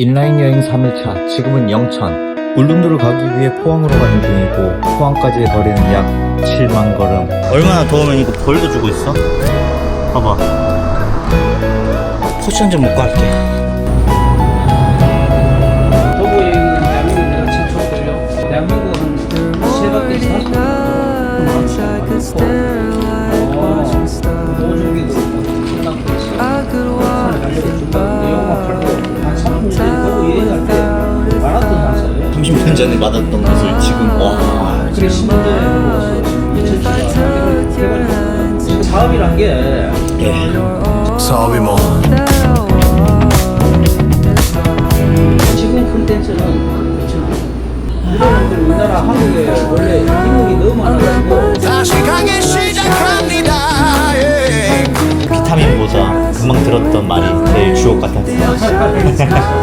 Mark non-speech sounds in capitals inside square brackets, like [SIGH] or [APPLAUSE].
인라인 여행 3일차, 지금은 영천. 울릉도를 가기 위해 포항으로 가는 중이고, 포항까지의 거리는 약 7만 걸음. 얼마나 더우면 이거 벌도 주고 있어? 봐봐. 포츠 한잔 먹고 할게. 대한민국. 대한민국은 바퀴 다섯 30분 전에 받았던 것을 지금 와. 그래 10년 전에 먹었어. 2007년 개발. 지금 사업이란 게 예. 사업이 뭐 지금 콘텐츠는 그렇지 않아요. 우리나라들 우리나라 한국에 원래 인물이 너무 많아가지고 다시 강의 시작합니다 예. 비타민 모자 금방 들었던 말이 제일 주옥 같았어. [LAUGHS]